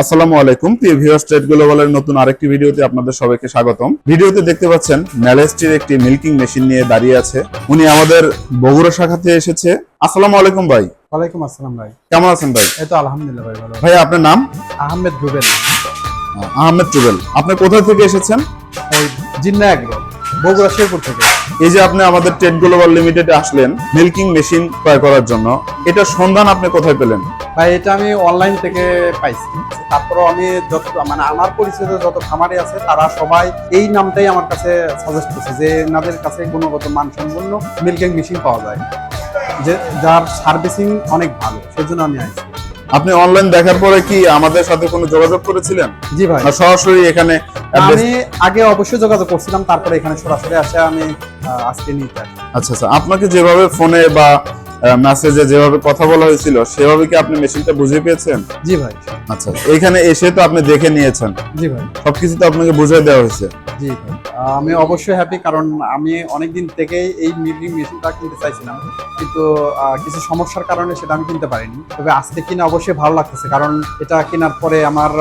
আসসালামু আলাইকুম। প্রিয় ভিউয়ার্স ট্রেড গ্লোবালের নতুন আরেকটি ভিডিওতে আপনাদের সবাইকে স্বাগতম। ভিডিওতে দেখতে পাচ্ছেন ন্যালেস্টির একটি মিল্কিং মেশিন নিয়ে দাঁড়িয়ে আছে। উনি আমাদের বগুড়া শাখাতে এসেছে। আসসালামু আলাইকুম ভাই। ওয়ালাইকুম আসসালাম ভাই। কেমন আছেন ভাই? এই তো আলহামদুলিল্লাহ ভাই ভালো ভাই আপনার নাম? আহমেদ রুবেল। আহমেদ টুবেল আপনি কোথা থেকে এসেছেন? এই জিন্না এগ্রো। বগুড়া শেরপুর থেকে। এই যে আপনি আমাদের ট্রেড গ্লোবাল লিমিটেডে আসলেন মিল্কিং মেশিন ক্রয় করার জন্য, এটা সন্ধান আপনি কোথায় পেলেন? ভাই, এটা আমি অনলাইন থেকে পাইছি। তারপরও আমি যত মানে আমার পরিচিত যত খামারি আছে, তারা সবাই এই নামটাই আমার কাছে সাজেস্ট করছে যে, এনাদের কাছে গুণগত মানসম্পন্ন মিল্কিং মেশিন পাওয়া যায়। যে যার সার্ভিসিং অনেক ভালো, সেজন্য আমি আইছি আপনি অনলাইন দেখার পরে কি আমাদের সাথে কোনো যোগাযোগ করেছিলেন? জি ভাই। সরাসরি এখানে আমি আগে অবশ্যই যোগাযোগ করছিলাম তারপরে এখানে সরাসরি আসে আমি আজকে নিতে আচ্ছা আচ্ছা। আপনাকে যেভাবে ফোনে বা মেসেজে যেভাবে কথা বলা হয়েছিল সেভাবে কি আপনি মেশিনটা বুঝে পেয়েছেন? জি ভাই। আচ্ছা এখানে এসে তো আপনি দেখে নিয়েছেন। জি ভাই। সবকিছু তো আপনাকে বুঝিয়ে দেওয়া হয়েছে। জি। আমি অবশ্যই হ্যাপি কারণ আমি অনেকদিন থেকেই এই মিলিং মেশিনটা কিনতে চাইছিলাম। কিন্তু কিছু সমস্যার কারণে সেটা আমি কিনতে পারিনি। তবে আজকে কিনে অবশ্যই ভালো লাগতেছে কারণ এটা কেনার পরে আমার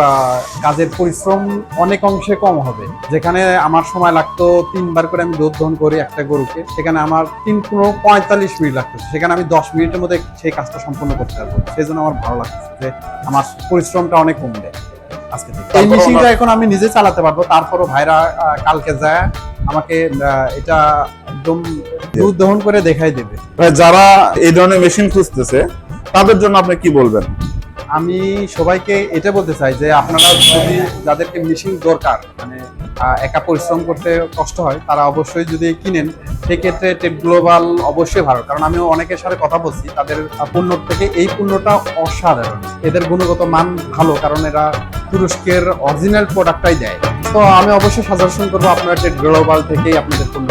কাজের পরিশ্রম অনেক অংশে কম হবে। যেখানে আমার সময় লাগতো তিনবার করে আমি দুধ দহন করি একটা গরুকে। সেখানে আমার তিন পনেরো পঁয়তাল্লিশ মিনিট লাগতেছে। সেখানে আমি দশ মিনিটের মধ্যে সেই কাজটা সম্পূর্ণ করতে পারব। সেই জন্য আমার ভালো লাগতেছে যে আমার পরিশ্রমটা অনেক কমবে। আজকে থেকে। এই মেশিনটা এখন আমি নিজে চালাতে পারব। তারপরও ভাইরা কালকে যায় আমাকে এটা একদম দুধ দহন করে দেখাই দেবে। যারা এই ধরনের মেশিন খুঁজতেছে তাদের জন্য আপনি কি বলবেন? আমি সবাইকে এটা বলতে চাই যে আপনারা যদি যাদেরকে মেশিন দরকার মানে একা পরিশ্রম করতে কষ্ট হয় তারা অবশ্যই যদি কিনেন সেক্ষেত্রে টেট গ্লোবাল অবশ্যই ভালো। কারণ আমি অনেকের সাথে কথা বলছি তাদের পণ্য থেকে এই পণ্যটা অসাধারণ। এদের গুণগত মান ভালো কারণ এরা তুরস্কের অরিজিনাল প্রোডাক্টটাই দেয়। তো আমি অবশ্যই সাজেশন করব আপনারা গ্লোবাল থেকেই আপনাদের পণ্য